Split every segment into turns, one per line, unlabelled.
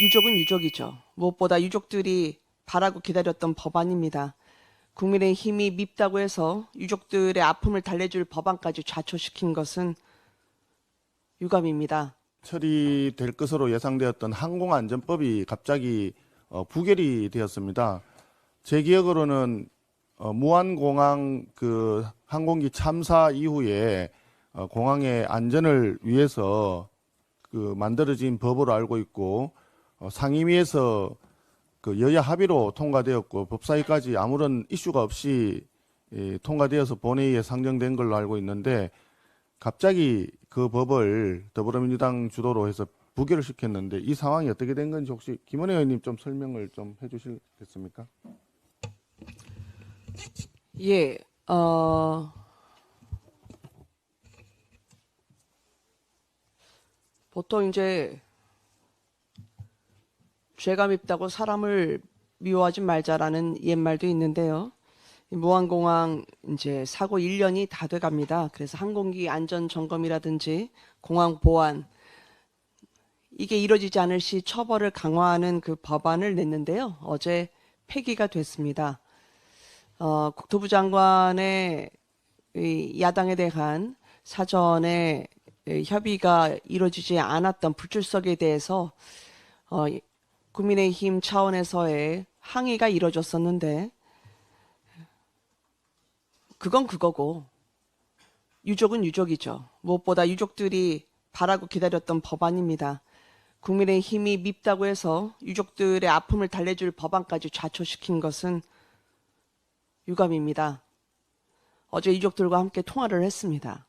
유족은 유족이죠. 무엇보다 유족들이 바라고 기다렸던 법안입니다. 국민의 힘이 밉다고 해서 유족들의 아픔을 달래줄 법안까지 좌초시킨 것은 유감입니다.
처리될 것으로 예상되었던 항공안전법이 갑자기 어, 부결이 되었습니다. 제 기억으로는 어, 무안공항 그 항공기 참사 이후에 어, 공항의 안전을 위해서 그 만들어진 법으로 알고 있고 어, 상임위에서 그 여야 합의로 통과되었고 법사위까지 아무런 이슈가 없이 예, 통과되어서 본회의에 상정된 걸로 알고 있는데 갑자기 그 법을 더불어민주당 주도로 해서 부결을 시켰는데 이 상황이 어떻게 된 건지 혹시 김원혜 의원님 좀 설명을 좀 해주시겠습니까?
예, 어, 보통 이제 죄가 밉다고 사람을 미워하지 말자라는 옛말도 있는데요. 이 무안공항 이제 사고 1년이 다 돼 갑니다. 그래서 항공기 안전 점검이라든지 공항 보안 이게 이루어지지 않을 시 처벌을 강화하는 그 법안을 냈는데요. 어제 폐기가 됐습니다. 어, 국토부 장관의 이 야당에 대한 사전에 이 협의가 이루어지지 않았던 불출석에 대해서 어, 이- 국민의힘 차원에서의 항의가 이루어졌었는데 그건 그거고 유족은 유족이죠. 무엇보다 유족들이 바라고 기다렸던 법안입니다. 국민의 힘이 밉다고 해서 유족들의 아픔을 달래줄 법안까지 좌초시킨 것은 유감입니다. 어제 유족들과 함께 통화를 했습니다.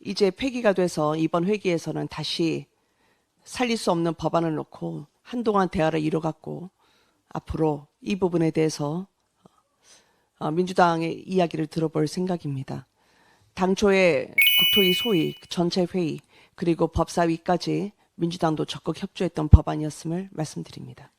이제 폐기가 돼서 이번 회기에서는 다시 살릴 수 없는 법안을 놓고 한동안 대화를 이뤄갔고 앞으로 이 부분에 대해서 어, 민주당의 이야기를 들어볼 생각입니다. 당초에 국토위 소위 전체 회의 그리고 법사위까지 민주당도 적극 협조했던 법안이었음을 말씀드립니다.